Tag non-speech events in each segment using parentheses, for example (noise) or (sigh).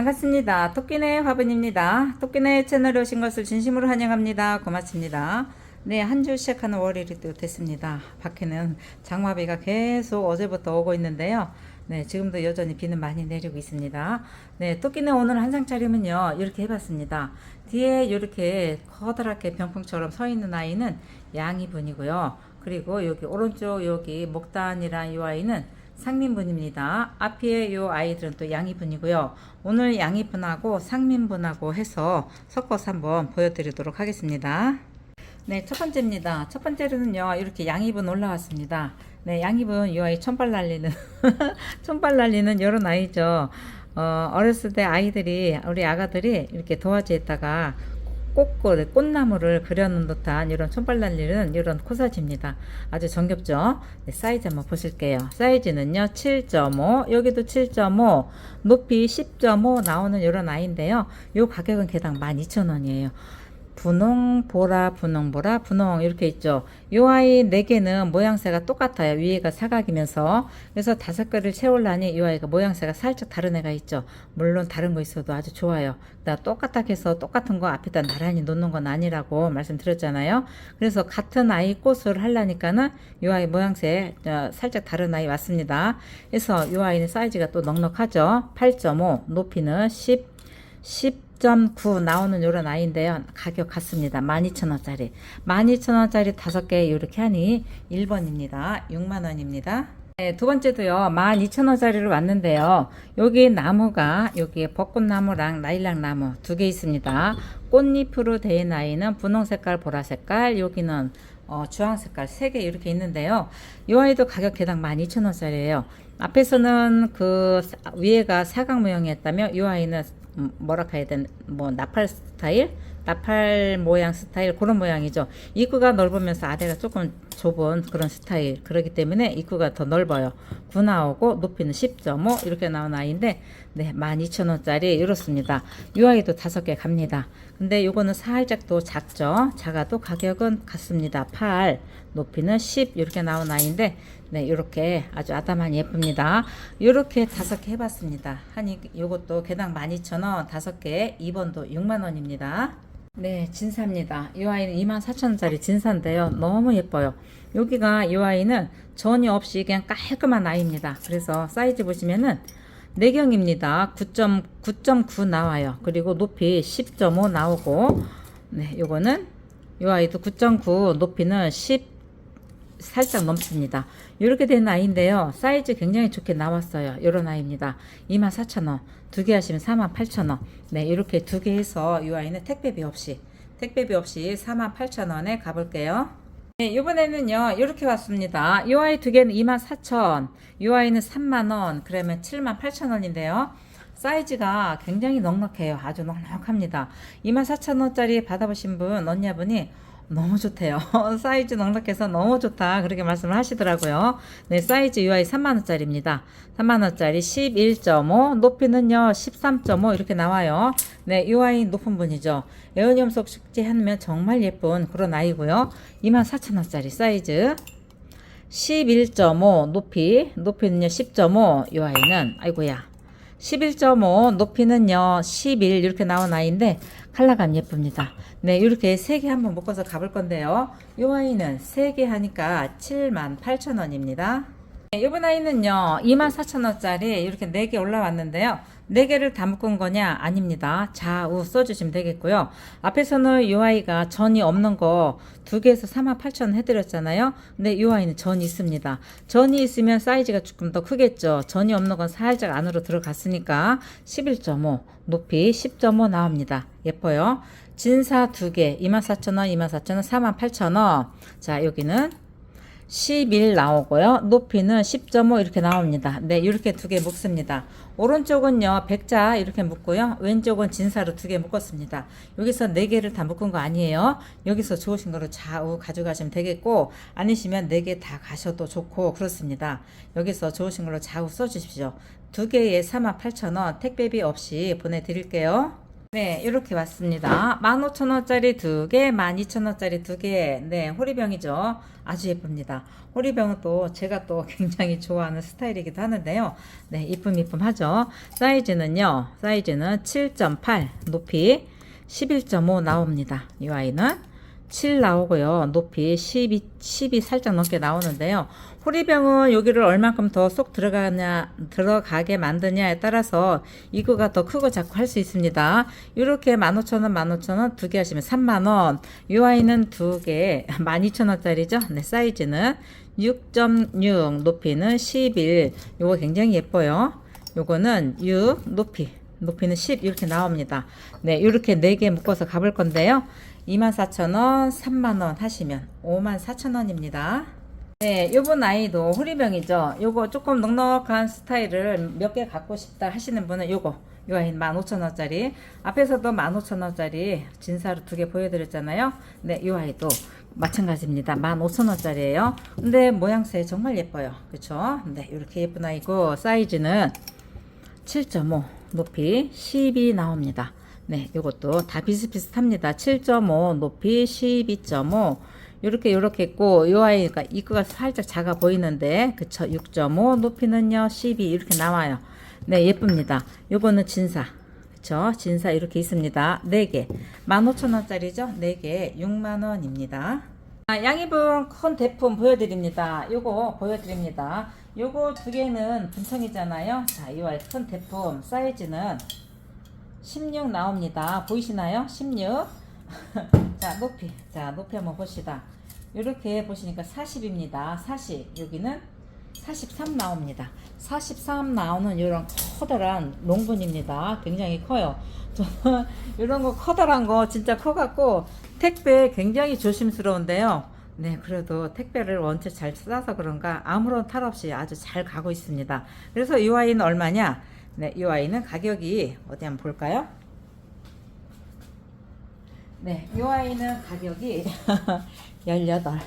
반갑습니다. 토끼네 화분입니다. 토끼네 채널에 오신 것을 진심으로 환영합니다. 고맙습니다. 네, 한 주 시작하는 월요일이 또 됐습니다. 밖에는 장마비가 계속 어제부터 오고 있는데요. 네, 지금도 여전히 비는 많이 내리고 있습니다. 네, 토끼네 오늘 한상 차림은요, 이렇게 해봤습니다. 뒤에 이렇게 커다랗게 병풍처럼 서 있는 아이는 양이분이고요. 그리고 여기 오른쪽 여기 목단이란 이 아이는 상민분입니다. 앞에 요 아이들은 또 양이분이고요. 오늘 양이분하고 상민분하고 해서 섞어서 한번 보여드리도록 하겠습니다. 네, 첫 번째입니다. 첫 번째로는요, 이렇게 양이분 올라왔습니다. 네, 양이분 이 아이 천발 날리는, (laughs) 천발 날리는 이런 아이죠. 어, 어렸을 때 아이들이, 우리 아가들이 이렇게 도화지에다가 꽃꽃, 꽃나무를 그려놓은 듯한 이런 촌발 날리는 이런 코사지입니다. 아주 정겹죠? 네, 사이즈 한번 보실게요. 사이즈는요, 7.5, 여기도 7.5, 높이 10.5 나오는 이런 아이인데요. 요 가격은 개당 12,000원이에요. 분홍, 보라, 분홍, 보라, 분홍 이렇게 있죠. 요 아이 네 개는 모양새가 똑같아요. 위에가 사각이면서 그래서 다섯 개를 채울라니 이 아이가 모양새가 살짝 다른 애가 있죠. 물론 다른 거 있어도 아주 좋아요. 나 똑같다 해서 똑같은 거 앞에다 나란히 놓는 건 아니라고 말씀드렸잖아요. 그래서 같은 아이 꽃을 하려니까는 이 아이 모양새 어, 살짝 다른 아이 왔습니다. 그래서 이 아이는 사이즈가 또 넉넉하죠. 8.5 높이는 10 10.9 나오는 요런 아이인데요. 가격 같습니다. 12,000원짜리. 12,000원짜리 5개 이렇게 하니 1번입니다. 6만원입니다. 네, 두 번째도요. 12,000원짜리로 왔는데요. 여기 나무가 여기 벚꽃나무랑 라일락나무 두 개 있습니다. 꽃잎으로 된 아이는 분홍 색깔, 보라 색깔, 여기는 어, 주황 색깔 세개 이렇게 있는데요. 이 아이도 가격 개당 12,000원짜리예요. 앞에서는 그 사- 위에가 사각 모양이었다면 이 아이는 음, 뭐라 해야 되나 뭐 나팔 스타일? 나팔 모양 스타일 그런 모양이죠. 입구가 넓으면서 아래가 조금 좁은 그런 스타일. 그렇기 때문에 입구가 더 넓어요. 9 나오고 높이는 10.5 이렇게 나온 아이인데 네 12,000원짜리 이렇습니다. 이 아이도 다섯 개 갑니다. 근데 요거는 살짝 또 작죠? 작아도 가격은 같습니다. 8 높이는 10 이렇게 나온 아이인데 네 이렇게 아주 아담한 예쁩니다. 이렇게 다섯 개 해봤습니다. 하니 요것도 개당 12,000원 다섯 개 2번도 6만원입니다. 네 진사입니다. 이 아이는 24,000원짜리 진사인데요. 너무 예뻐요. 여기가 이 아이는 전혀 없이 그냥 깔끔한 아이입니다. 그래서 사이즈 보시면은 내경입니다. 9.9 나와요. 그리고 높이 10.5 나오고 네 요거는 이 아이도 9.9 높이는 10 살짝 넘습니다. 이렇게 된 아이인데요. 사이즈 굉장히 좋게 나왔어요. 이런 아이입니다. 24,000원. 두 개 하시면 48,000원. 네, 이렇게 두 개 해서 이 아이는 택배비 없이 택배비 없이 48,000원에 가볼게요. 네, 이번에는요. 이렇게 왔습니다. 이 아이 두 개는 24,000원. 이 아이는 3만원. 그러면 78,000원인데요. 사이즈가 굉장히 넉넉해요. 아주 넉넉합니다. 24,000원짜리 받아보신 분, 언니분이 너무 좋대요. (laughs) 사이즈 넉넉해서 너무 좋다. 그렇게 말씀을 하시더라고요. 네, 사이즈 UI 3만원짜리입니다. 3만원짜리 11.5, 높이는요, 13.5 이렇게 나와요. 네, UI 높은 분이죠. 에어염속 숙제 하면 정말 예쁜 그런 아이고요. 24,000원짜리 사이즈. 11.5 높이, 높이는요 10.5, 이 아이는, 아이고야. 11.5 높이는요 11 이렇게 나온 아이인데 컬러감 예쁩니다. 네 이렇게 세 개 한번 묶어서 가볼 건데요. 이 아이는 세 개 하니까 78,000원입니다. 네, 이번 아이는요 24,000원짜리 이렇게 네 개 올라왔는데요 네 개를 다 묶은 거냐? 아닙니다. 좌우 써주시면 되겠고요. 앞에서는 이 아이가 전이 없는 거 두 개에서 48,000원 해드렸잖아요. 근데 이 아이는 전이 있습니다. 전이 있으면 사이즈가 조금 더 크겠죠. 전이 없는 건 살짝 안으로 들어갔으니까 11.5 높이 10.5 나옵니다. 예뻐요. 진사 두개 24,000원 24,000원 48,000원. 자 여기는 11 나오고요. 높이는 10.5 이렇게 나옵니다. 네, 이렇게 두 개 묶습니다. 오른쪽은요, 백자 이렇게 묶고요. 왼쪽은 진사로 두 개 묶었습니다. 여기서 네 개를 다 묶은 거 아니에요. 여기서 좋으신 거로 좌우 가져가시면 되겠고, 아니시면 네 개 다 가셔도 좋고, 그렇습니다. 여기서 좋으신 걸로 좌우 써주십시오. 두 개에 48,000원 택배비 없이 보내드릴게요. 네, 이렇게 왔습니다. 15,000원짜리 두 개, 12,000원짜리 두 개. 네, 호리병이죠. 아주 예쁩니다. 호리병은 또 제가 또 (laughs) 굉장히 좋아하는 스타일이기도 하는데요. 네, 이쁨 이쁨 하죠. 사이즈는요, 사이즈는 7.8, 높이 11.5 나옵니다. 이 아이는 7 나오고요. 높이 12, 10이 살짝 넘게 나오는데요. 호리병은 여기를 얼만큼 더 쏙 들어가냐, 들어가게 만드냐에 따라서 이거가 더 크고 작고 할 수 있습니다. 이렇게 15,000원, 15,000원 두 개 하시면 3만원. 이 아이는 두 개, (laughs) 12,000원짜리죠. 네, 사이즈는 6.6, 높이는 11. 요거 굉장히 예뻐요. 요거는 6, 높이. 높이는 10 이렇게 나옵니다. 네, 이렇게 네개 묶어서 가볼 건데요. 24,000원, 3만원 하시면 54,000원입니다. 네, 요번 아이도 호리병이죠. 요거 조금 넉넉한 스타일을 몇 개 갖고 싶다 하시는 분은 요거. 요 아이는 15,000원짜리. 앞에서도 15,000원짜리 진사로 두 개 보여드렸잖아요. 네, 요 아이도 마찬가지입니다. 15,000원짜리예요. 근데 모양새 정말 예뻐요. 그쵸? 네, 이렇게 예쁜 아이고 사이즈는 7.5 높이 10이 나옵니다. 네, 요것도 다 비슷비슷합니다. 7.5 높이 12.5 요렇게 요렇게 있고 요 아이가 이거가 살짝 작아 보이는데 그쵸 6.5 높이는요 12 이렇게 나와요. 네, 예쁩니다. 요거는 진사 그쵸 진사 이렇게 있습니다. 4개 15,000원짜리죠? 4개 6만원입니다. 아, 양입은 큰 대품 보여드립니다. 요거 보여드립니다. 요거 두 개는 분청이잖아요. 자, 이 아이 큰 대품 사이즈는 16 나옵니다. 보이시나요? 16. (laughs) 자, 높이. 자, 높이 한번 봅시다. 이렇게 보시니까 40입니다. 40. 여기는 43 나옵니다. 43 나오는 이런 커다란 롱분입니다. 굉장히 커요. (laughs) 저는 이런 거 커다란 거 진짜 커갖고 택배 굉장히 조심스러운데요. 네, 그래도 택배를 원체 잘 싸서 그런가 아무런 탈 없이 아주 잘 가고 있습니다. 그래서 이 와인은 얼마냐? 네, 이 와인은 가격이 어디 한번 볼까요? 네, 이 와인은 가격이 18,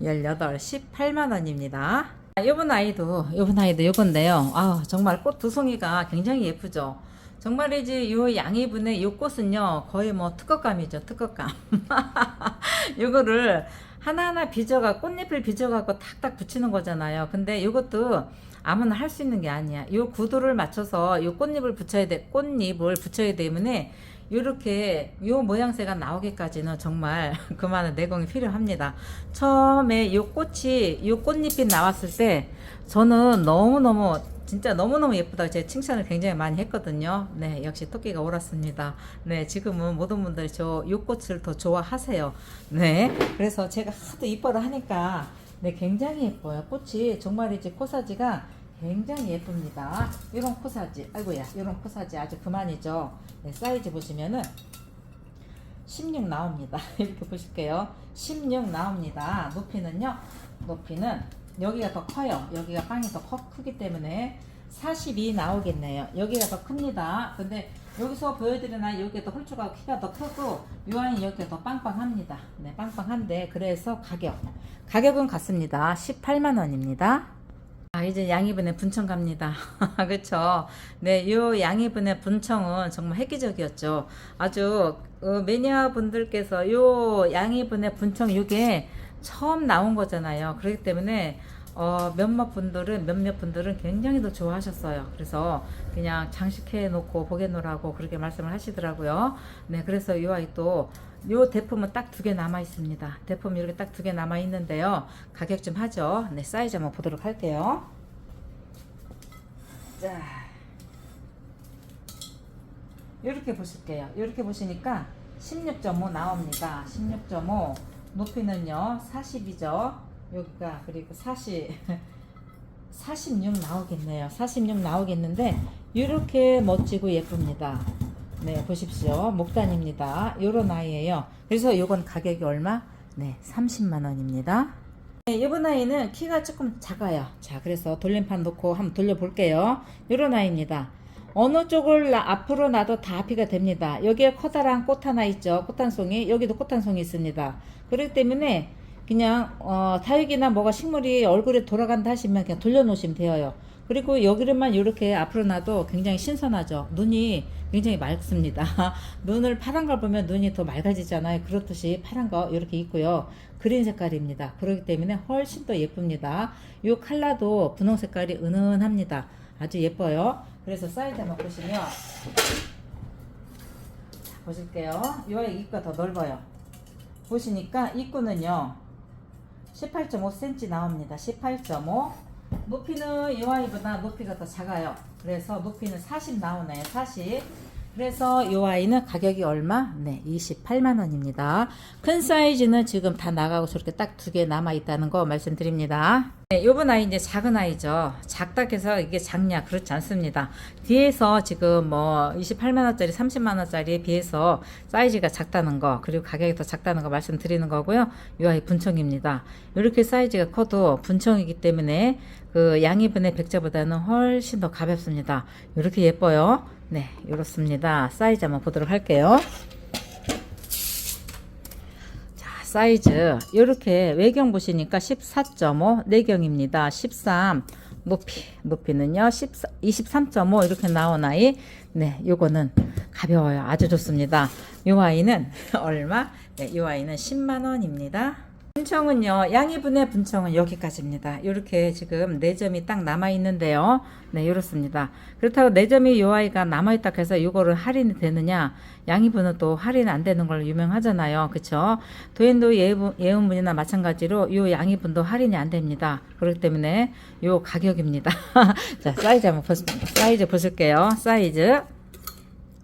18, 18만 원입니다. 요번 아이도, 요번 아이도 요건데요. 아, 정말 꽃 두 송이가 굉장히 예쁘죠. 정말이지 요 양이분의 요 꽃은요 거의 뭐 특허감이죠 특허감 (laughs) 요거를 하나하나 빚어가 꽃잎을 빚어갖고 탁탁 붙이는 거잖아요. 근데 요것도 아무나 할 수 있는 게 아니야. 요 구도를 맞춰서 요 꽃잎을 붙여야 돼 꽃잎을 붙여야 때문에 요렇게 요 모양새가 나오기까지는 정말 (laughs) 그만한 내공이 필요합니다. 처음에 요 꽃이 요 꽃잎이 나왔을 때 저는 너무너무 진짜 너무너무 예쁘다. 제 칭찬을 굉장히 많이 했거든요. 네, 역시 토끼가 옳았습니다. 네, 지금은 모든 분들이 저 요 꽃을 더 좋아하세요. 네, 그래서 제가 하도 이뻐라 하니까 네, 굉장히 예뻐요. 꽃이 정말이지 코사지가 굉장히 예쁩니다. 이런 코사지, 아이고야, 이런 코사지 아주 그만이죠. 네, 사이즈 보시면은 16 나옵니다. (laughs) 이렇게 보실게요. 16 나옵니다. 높이는요. 높이는 여기가 더 커요. 여기가 빵이 더 커, 크기 때문에 42 나오겠네요. 여기가 더 큽니다. 근데 여기서 보여드리나 여기가 더 홀쭉하고 키가 더 크고 요한이 여기가 더 빵빵합니다. 네, 빵빵한데 그래서 가격 가격은 같습니다. 18만 원입니다. 아, 이제 양이분의 분청 갑니다. (laughs) 그쵸? 네, 요 양이분의 분청은 정말 획기적이었죠. 아주, 어, 매니아 분들께서 요 양이분의 분청 요게 처음 나온 거잖아요. 그렇기 때문에, 어, 몇몇 분들은, 몇몇 분들은 굉장히 더 좋아하셨어요. 그래서 그냥 장식해 놓고 보게 놓으라고 그렇게 말씀을 하시더라고요. 네, 그래서 요 아이 또, 요 대품은 딱 두 개 남아 있습니다. 대품 이렇게 딱 두 개 남아 있는데요. 가격 좀 하죠. 네, 사이즈 한번 보도록 할게요. 자, 이렇게 보실게요. 이렇게 보시니까 16.5 나옵니다. 16.5 높이는요 40이죠. 여기가 그리고 40 46 (laughs) 나오겠네요. 46 나오겠는데 이렇게 멋지고 예쁩니다. 네, 보십시오. 목단입니다. 요런 아이예요. 그래서 요건 가격이 얼마? 네, 30만 원입니다. 네, 이번 아이는 키가 조금 작아요. 자, 그래서 돌림판 놓고 한번 돌려볼게요. 요런 아이입니다. 어느 쪽을 나- 앞으로 놔도 다 앞이가 됩니다. 여기에 커다란 꽃 하나 있죠. 꽃 한 송이. 여기도 꽃 한 송이 있습니다. 그렇기 때문에 그냥 어, 다육이나 뭐가 식물이 얼굴에 돌아간다 하시면 그냥 돌려놓으시면 돼요. 그리고 여기를만 이렇게 앞으로 놔도 굉장히 신선하죠. 눈이 굉장히 맑습니다. (laughs) 눈을 파란 걸 보면 눈이 더 맑아지잖아요. 그렇듯이 파란 거 이렇게 있고요. 그린 색깔입니다. 그렇기 때문에 훨씬 더 예쁩니다. 이 컬러도 분홍 색깔이 은은합니다. 아주 예뻐요. 그래서 사이즈 한번 보시면 자, 보실게요. 요 입구가 더 넓어요. 보시니까 입구는요. 18.5cm 나옵니다. 18.5. 높이는 이 아이보다 높이가 더 작아요. 그래서 높이는 40 나오네요. 40. 그래서 이 아이는 가격이 얼마? 네, 28만 원입니다. 큰 사이즈는 지금 다 나가고 저렇게 딱 두 개 남아 있다는 거 말씀드립니다. 네, 요번 아이 이제 작은 아이죠. 작다 해서 이게 작냐? 그렇지 않습니다. 뒤에서 지금 뭐 28만 원짜리, 30만 원짜리에 비해서 사이즈가 작다는 거, 그리고 가격이 더 작다는 거 말씀드리는 거고요. 이 아이 분청입니다. 이렇게 사이즈가 커도 분청이기 때문에 그 양이분의 백자보다는 훨씬 더 가볍습니다. 이렇게 예뻐요. 네, 이렇습니다. 사이즈 한번 보도록 할게요. 자, 사이즈. 이렇게 외경 보시니까 14.5 내경입니다. 13 높이 높이는요 14, 23.5 이렇게 나온 아이. 네 요거는 가벼워요. 아주 좋습니다. 요 아이는 (laughs) 얼마? 네, 요 아이는 10만 원입니다 분청은요 양이분의 분청은 여기까지입니다. 이렇게 지금 4점이 딱 남아 있는데요. 네 이렇습니다. 그렇다고 4점이 요 아이가 남아 있다 해서 요거를 할인이 되느냐? 양이분은 또 할인 안 되는 걸로 유명하잖아요. 그쵸? 도엔도 예분, 예운분이나 마찬가지로 요 양이분도 할인이 안 됩니다. 그렇기 때문에 요 가격입니다. (laughs) 자 사이즈 한번 보시, 사이즈 보실게요. 사이즈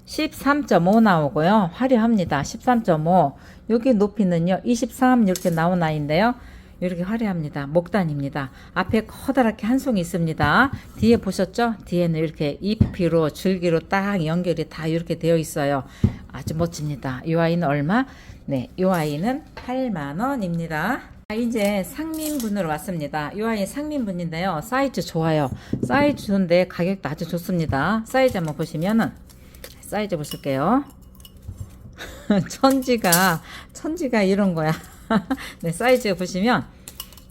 13.5 나오고요. 화려합니다. 13.5. 여기 높이는요. 23 이렇게 나온 아이인데요. 이렇게 화려합니다. 목단입니다. 앞에 커다랗게 한 송이 있습니다. 뒤에 보셨죠? 뒤에는 이렇게 잎으로 줄기로 딱 연결이 다 이렇게 되어 있어요. 아주 멋집니다. 이 아이는 얼마? 네, 이 아이는 8만 원입니다. 자, 이제 상민분으로 왔습니다. 이 아이 상민분인데요. 사이즈 좋아요. 사이즈 좋은데 가격도 아주 좋습니다. 사이즈 한번 보시면은 사이즈 보실게요. (laughs) 천지가 천지가 이런 거야. (laughs) 네, 사이즈 보시면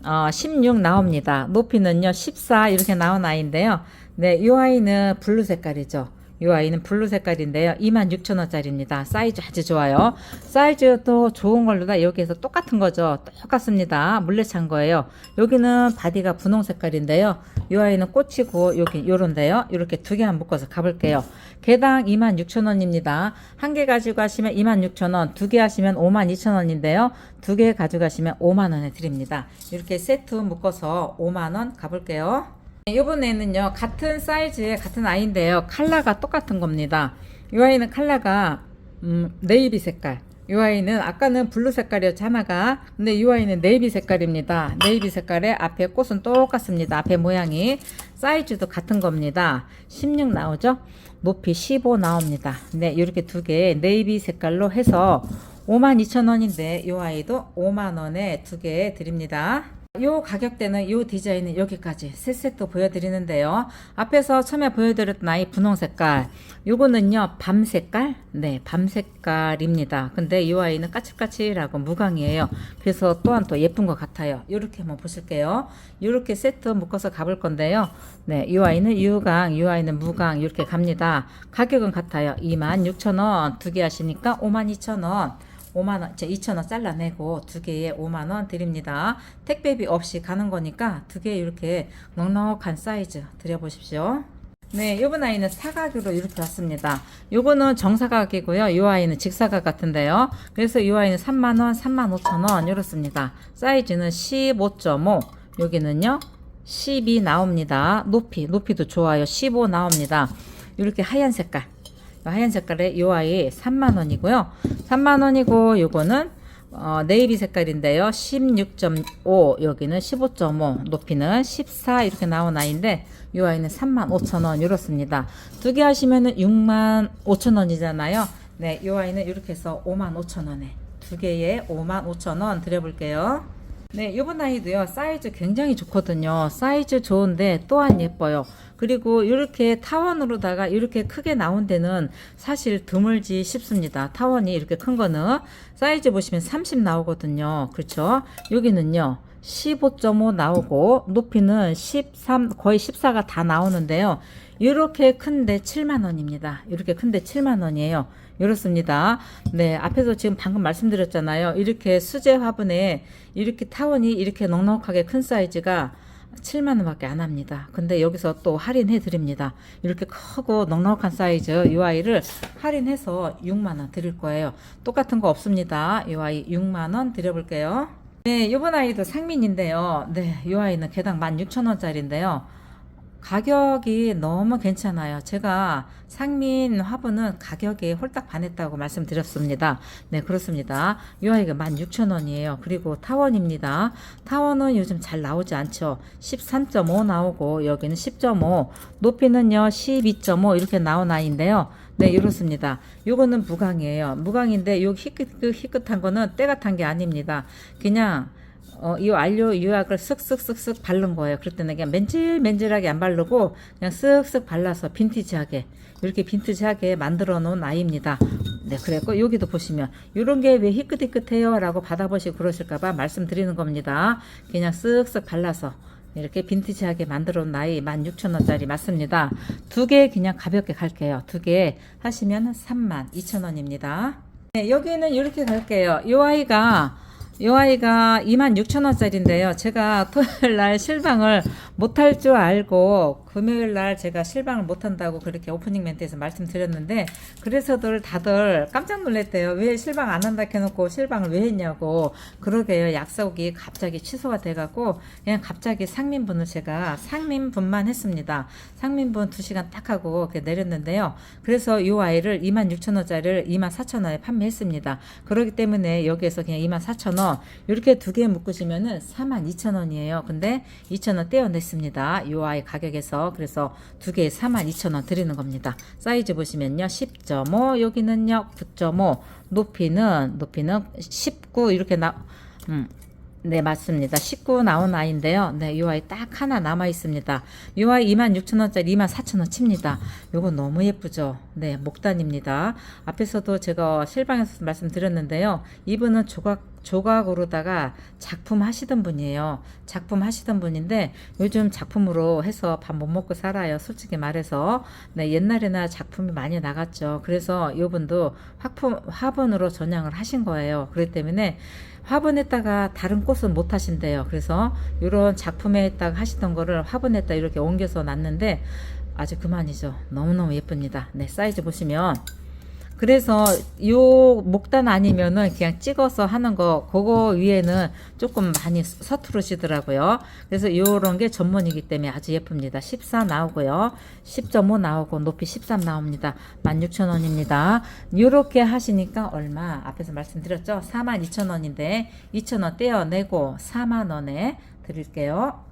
어, 16 나옵니다. 높이는요 14 이렇게 나온 아이인데요. 네, 이 아이는 블루 색깔이죠. 이 아이는 블루 색깔인데요. 26,000원짜리입니다. 사이즈 아주 좋아요. 사이즈도 좋은 걸로 다 여기에서 똑같은 거죠. 똑같습니다. 물레찬 거예요. 여기는 바디가 분홍 색깔인데요. 이 아이는 꽃이고 여기 요런데요. 이렇게 두 개만 묶어서 가볼게요. 개당 26,000원입니다. 한 개 가지고 가시면 26,000원, 두 개 하시면 52,000원인데요. 두 개 가져가시면 5만 원에 드립니다. 이렇게 세트 묶어서 5만 원 가볼게요. 네, 이번에는요 같은 사이즈의 같은 아이인데요. 컬러가 똑같은 겁니다. 이 아이는 컬러가 음, 네이비 색깔. 이 아이는 아까는 블루 색깔이었죠 하나가. 근데 이 아이는 네이비 색깔입니다. 네이비 색깔에 앞에 꽃은 똑같습니다. 앞에 모양이 사이즈도 같은 겁니다. 16 나오죠? 높이 15 나옵니다. 네 이렇게 두 개 네이비 색깔로 해서 52,000원인데 이 아이도 5만원에 두 개 드립니다 요 가격대는 요 디자인은 여기까지 세 세트 보여드리는데요. 앞에서 처음에 보여드렸던 아이 분홍 색깔. 요거는요, 밤 색깔? 네, 밤 색깔입니다. 근데 이 아이는 까칠까칠하고 무광이에요. 그래서 또한 또 예쁜 것 같아요. 요렇게 한번 보실게요. 요렇게 세트 묶어서 가볼 건데요. 네, 이 아이는 유광, 이 아이는 무광, 이렇게 갑니다. 가격은 같아요. 26,000원. 두 개 하시니까 52,000원. 5만원, 제 2,000원 잘라내고 두 개에 5만원 드립니다. 택배비 없이 가는 거니까 두 개 이렇게 넉넉한 사이즈 드려보십시오. 네, 요번 아이는 사각으로 이렇게 왔습니다. 요거는 정사각이고요. 요 아이는 직사각 같은데요. 그래서 요 아이는 3만원, 3만 5천원 이렇습니다. 사이즈는 15.5, 여기는요, 12 나옵니다. 높이, 높이도 좋아요. 15 나옵니다. 이렇게 하얀 색깔. 하얀 색깔의 이 아이 3만 원이고요. 3만 원이고 요거는 어, 네이비 색깔인데요. 16.5 여기는 15.5 높이는 14 이렇게 나온 아이인데 이 아이는 3만 5천 원 이렇습니다. 두 개 하시면은 6만 5천 원이잖아요. 네, 이 아이는 이렇게 해서 5만 5천 원에 두 개에 5만 5천 원 드려볼게요. 네, 요번 아이도요, 사이즈 굉장히 좋거든요. 사이즈 좋은데 또한 예뻐요. 그리고 이렇게 타원으로다가 이렇게 크게 나온 데는 사실 드물지 싶습니다. 타원이 이렇게 큰 거는 사이즈 보시면 30 나오거든요. 그렇죠? 여기는요, 15.5 나오고 높이는 13 거의 14가 다 나오는데요. 이렇게 큰데 7만 원입니다. 이렇게 큰데 7만 원이에요. 이렇습니다. 네, 앞에서 지금 방금 말씀드렸잖아요. 이렇게 수제 화분에 이렇게 타원이 이렇게 넉넉하게 큰 사이즈가 7만 원 밖에 안 합니다. 근데 여기서 또 할인해 드립니다. 이렇게 크고 넉넉한 사이즈 이 아이를 할인해서 6만 원 드릴 거예요. 똑같은 거 없습니다. 이 아이 6만 원 드려 볼게요. 네, 이번 아이도 상민인데요. 네, 이 아이는 개당 16,000원짜리인데요. 가격이 너무 괜찮아요. 제가 상민 화분은 가격에 홀딱 반했다고 말씀드렸습니다. 네, 그렇습니다. 이 아이가 16,000원이에요. 그리고 타원입니다. 타원은 요즘 잘 나오지 않죠. 13.5 나오고 여기는 10.5, 높이는요 12.5 이렇게 나온 아이인데요. 네, 이렇습니다. 요거는 무광이에요. 무광인데 요 희끗 희끗한 거는 때가 탄 게 아닙니다. 그냥 어, 이 완료 유약을 쓱쓱쓱쓱 바른 거예요. 때는 그냥 맨질맨질하게 안 바르고 그냥 쓱쓱 발라서 빈티지하게 이렇게 빈티지하게 만들어 놓은 아이입니다. 네, 그랬고 여기도 보시면 이런 게 왜 희끗희끗해요? 라고 받아보시고 그러실까봐 말씀드리는 겁니다. 그냥 쓱쓱 발라서 이렇게 빈티지하게 만들어 놓은 아이 16,000원짜리 맞습니다. 두 개 그냥 가볍게 갈게요. 두 개 하시면 32,000원입니다. 네, 여기는 이렇게 갈게요. 이 아이가 이 아이가 26,000원짜리인데요. 제가 토요일 날 실방을 못할 줄 알고 금요일 날 제가 실방을 못한다고 그렇게 오프닝 멘트에서 말씀드렸는데 그래서들 다들 깜짝 놀랐대요. 왜 실방 안 한다 해놓고 실방을 왜 했냐고 그러게요. 약속이 갑자기 취소가 돼갖고 그냥 갑자기 상민분을 제가 상민분만 했습니다. 상민분 2시간 딱 하고 내렸는데요. 그래서 이 아이를 26,000원짜리를 24,000원에 판매했습니다. 그렇기 때문에 여기에서 그냥 24,000원 이렇게 두 개 묶으시면은 42,000원이에요. 근데 2,000원 떼어냈습니다. 이 아이 가격에서 그래서 두 개에 42,000원 드리는 겁니다. 사이즈 보시면요. 10.5 여기는요. 9.5 높이는 높이는 19 이렇게 나 음. 네, 맞습니다. 19 나온 아이인데요. 네, 이 아이 딱 하나 남아 있습니다. 이 아이 26,000원짜리 24,000원 칩니다. 요거 너무 예쁘죠? 네, 목단입니다. 앞에서도 제가 실방에서 말씀드렸는데요. 이분은 조각, 조각으로다가 작품 하시던 분이에요. 작품 하시던 분인데 요즘 작품으로 해서 밥 못 먹고 살아요. 솔직히 말해서. 네, 옛날에나 작품이 많이 나갔죠. 그래서 이분도 화품, 화분으로 전향을 하신 거예요. 그렇기 때문에 화분에다가 다른 꽃은 못 하신대요. 그래서 이런 작품에다가 하시던 거를 화분에다 이렇게 옮겨서 놨는데 아주 그만이죠. 너무너무 예쁩니다. 네, 사이즈 보시면 그래서 요 목단 아니면은 그냥 찍어서 하는 거 그거 위에는 조금 많이 서투르시더라고요. 그래서 요런 게 전문이기 때문에 아주 예쁩니다. 14 나오고요. 10.5 나오고 높이 13 나옵니다. 16,000원입니다. 요렇게 하시니까 얼마 앞에서 말씀드렸죠. 42,000원인데 2,000원 떼어내고 4만 원에 드릴게요.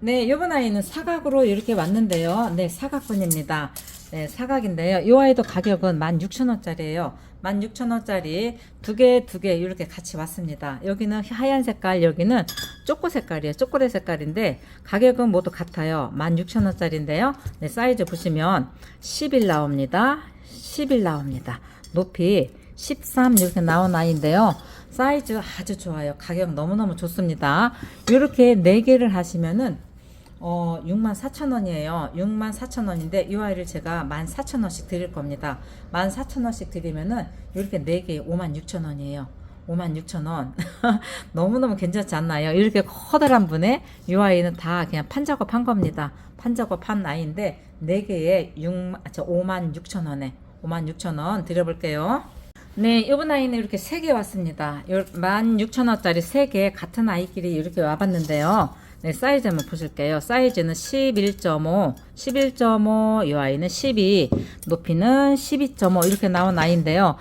네, 요번 아이는 사각으로 이렇게 왔는데요. 네, 사각분입니다. 네, 사각인데요. 이 아이도 가격은 16,000원짜리예요. 16,000원짜리 두 개, 두 개 이렇게 같이 왔습니다. 여기는 하얀 색깔, 여기는 쪼꼬 색깔이에요. 쪼꼬레 색깔인데 가격은 모두 같아요. 16,000원짜리인데요. 네, 사이즈 보시면 11 나옵니다. 11 나옵니다. 높이 13 이렇게 나온 아이인데요. 사이즈 아주 좋아요. 가격 너무너무 좋습니다. 이렇게 4개를 하시면은 어, 64,000원이에요. 64,000원인데 이 아이를 제가 14,000원씩 드릴 겁니다. 14,000원씩 드리면은 이렇게 4개에 56,000원이에요. 56,000원. 너무너무 괜찮지 않나요? 이렇게 커다란 이 아이는 다 그냥 판 작업 한 겁니다. 판 작업 한 아이인데 4개에 6, 저 56,000원에 56,000원 드려볼게요. 네, 이번 아이는 이렇게 3개 왔습니다. 16,000원짜리 3개 같은 아이끼리 이렇게 와봤는데요. 네, 사이즈 한번 보실게요. 사이즈는 11.5, 11.5, 이 아이는 12, 높이는 12.5 이렇게 나온 아이인데요.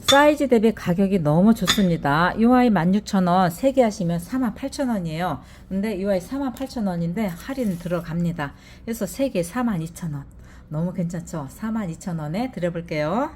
사이즈 대비 가격이 너무 좋습니다. 이 아이 16,000원, 3개 하시면 48,000원이에요. 근데 이 아이 48,000원인데 할인 들어갑니다. 그래서 3개 42,000원. 너무 괜찮죠? 42,000원에 드려볼게요.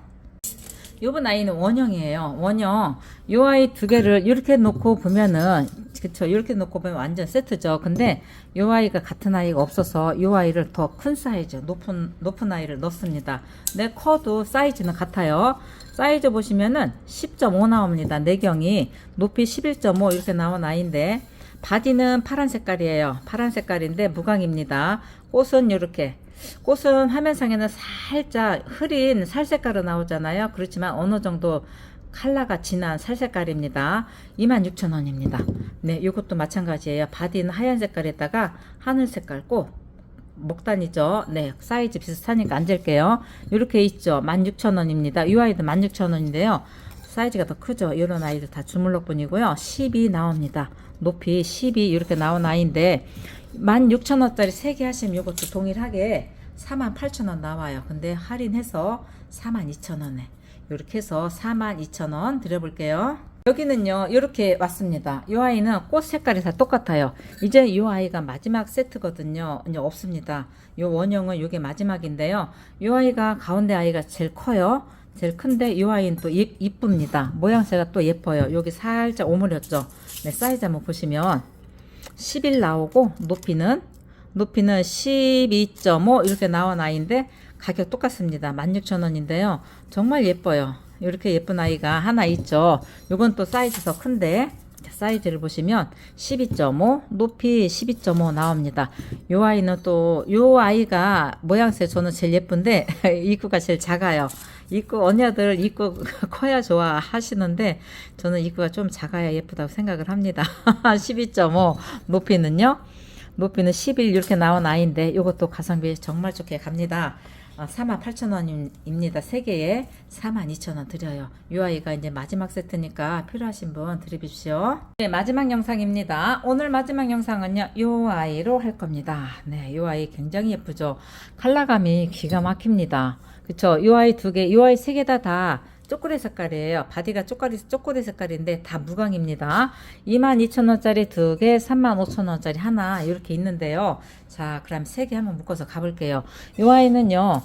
요번 아이는 원형이에요. 원형. 요 아이 두 개를 이렇게 놓고 보면은 그쵸 이렇게 놓고 보면 완전 세트죠. 근데 요 아이가 같은 아이가 없어서 요 아이를 더 큰 사이즈 높은 높은 아이를 넣습니다. 내 커도 사이즈는 같아요. 사이즈 보시면은 10.5 나옵니다. 내경이 높이 11.5 이렇게 나온 아이인데 바디는 파란 색깔이에요. 파란 색깔인데 무광입니다. 꽃은 이렇게 꽃은 화면상에는 살짝 흐린 살 색깔로 나오잖아요. 그렇지만 어느 정도 컬러가 진한 살 색깔입니다. 26,000원입니다. 네, 이것도 마찬가지예요. 바디는 하얀 색깔에다가 하늘 색깔 꽃 목단이죠. 네, 사이즈 비슷하니까 앉을게요. 이렇게 있죠. 16,000원입니다. 이 아이도 16,000원인데요. 사이즈가 더 크죠. 이런 아이들 다 주물럭분이고요. 10이 나옵니다. 높이 10이 이렇게 나온 아이인데 16,000원짜리 3개 하시면 이것도 동일하게 48,000원 나와요. 근데 할인해서 42,000원에 이렇게 해서 42,000원 드려볼게요. 여기는요 이렇게 왔습니다. 이 아이는 꽃 색깔이 다 똑같아요. 이제 이 아이가 마지막 세트거든요. 이제 없습니다. 이 원형은 이게 마지막인데요. 이 아이가 가운데 아이가 제일 커요. 제일 큰데 이 아이는 또 이, 이쁩니다. 모양새가 또 예뻐요. 여기 살짝 오므렸죠? 네 사이즈 한번 보시면 11 나오고 높이는 높이는 12.5 이렇게 나온 아이인데 가격 똑같습니다 16,000원인데요 정말 예뻐요 이렇게 예쁜 아이가 하나 있죠. 요건 또 사이즈 더 큰데 자, 사이즈를 보시면 12.5 높이 12.5 나옵니다. 요 아이는 또 요 아이가 모양새 저는 제일 예쁜데 (laughs) 입구가 제일 작아요. 입구 언니들 입구 (laughs) 커야 좋아 하시는데 저는 입구가 좀 작아야 예쁘다고 생각을 합니다. (laughs) 12.5 높이는요. 높이는 11 이렇게 나온 아이인데 이것도 가성비 정말 좋게 갑니다. 어, 48,000원입니다. 3개에 42,000원 드려요. 이 아이가 이제 마지막 세트니까 필요하신 분 드려주십시오. 네, 마지막 영상입니다. 오늘 마지막 영상은요, 이 아이로 할 겁니다. 네, 이 아이 굉장히 예쁘죠? 컬러감이 기가 막힙니다. 그쵸? 이 아이 두 개, 이 아이 세 개 다 다 초콜릿 색깔이에요. 바디가 초콜릿, 초콜릿 색깔인데 다 무광입니다. 22,000원짜리 두 개, 35,000원짜리 하나 이렇게 있는데요. 자, 그럼 세 개 한번 묶어서 가볼게요. 이 아이는요.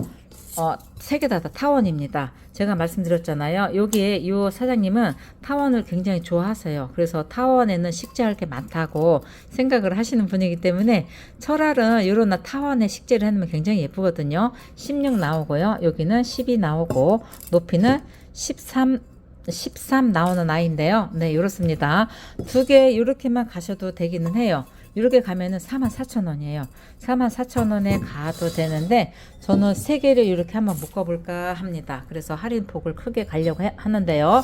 어, 세개 다 다 타원입니다. 제가 말씀드렸잖아요. 여기에 이 사장님은 타원을 굉장히 좋아하세요. 그래서 타원에는 식재할 게 많다고 생각을 하시는 분이기 때문에 철알은 이런 타원에 식재를 해놓으면 굉장히 예쁘거든요. 16 나오고요. 여기는 12 나오고 높이는 13 13 나오는 아이인데요. 네, 이렇습니다. 두 개 이렇게만 가셔도 되기는 해요. 이렇게 가면은 44,000원이에요. 44,000원에 가도 되는데 저는 세 개를 이렇게 한번 묶어 볼까 합니다. 그래서 할인 폭을 크게 가려고 해- 하는데요.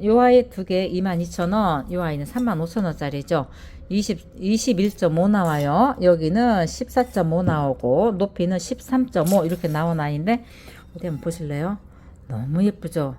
이 아이 두 개 22,000원, 이 아이는 35,000원짜리죠. 20, 21.5 나와요. 여기는 14.5 나오고 높이는 13.5 이렇게 나온 아이인데 어디 한번 보실래요? 너무 예쁘죠?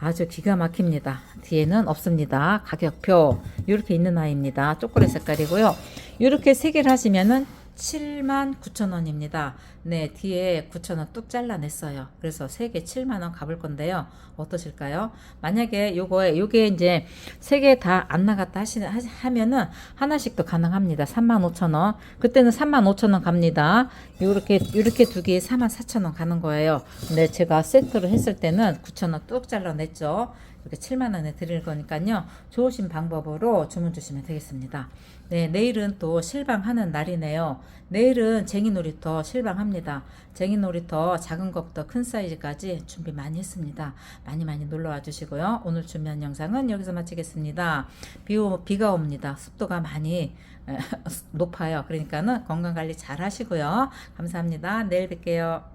아주 기가 막힙니다. 뒤에는 없습니다. 가격표 이렇게 있는 아이입니다. 초콜릿 색깔이고요. 이렇게 세 개를 하시면은 79,000원입니다. 네, 뒤에 9,000원 뚝 잘라냈어요. 그래서 세개 7만원 가볼 건데요. 어떠실까요? 만약에 요거에, 요게 이제 세개다 안 나갔다 하시, 하- 하면은 하나씩 더 가능합니다. 35,000원. 그때는 35,000원 갑니다. 요렇게, 요렇게 두 개에 44,000원 가는 거예요. 근데 제가 세트를 했을 때는 9,000원 뚝 잘라냈죠. 이렇게 7만 원에 드릴 거니까요. 좋으신 방법으로 주문 주시면 되겠습니다. 네, 내일은 또 실방하는 날이네요. 내일은 쟁이 놀이터 실방합니다. 쟁이 놀이터 작은 것부터 큰 사이즈까지 준비 많이 했습니다. 많이 많이 놀러 와 주시고요. 오늘 준비한 영상은 여기서 마치겠습니다. 비, 오, 비가 옵니다. 습도가 많이 에, (laughs) 높아요. 그러니까는 건강 관리 잘 하시고요. 감사합니다. 내일 뵐게요.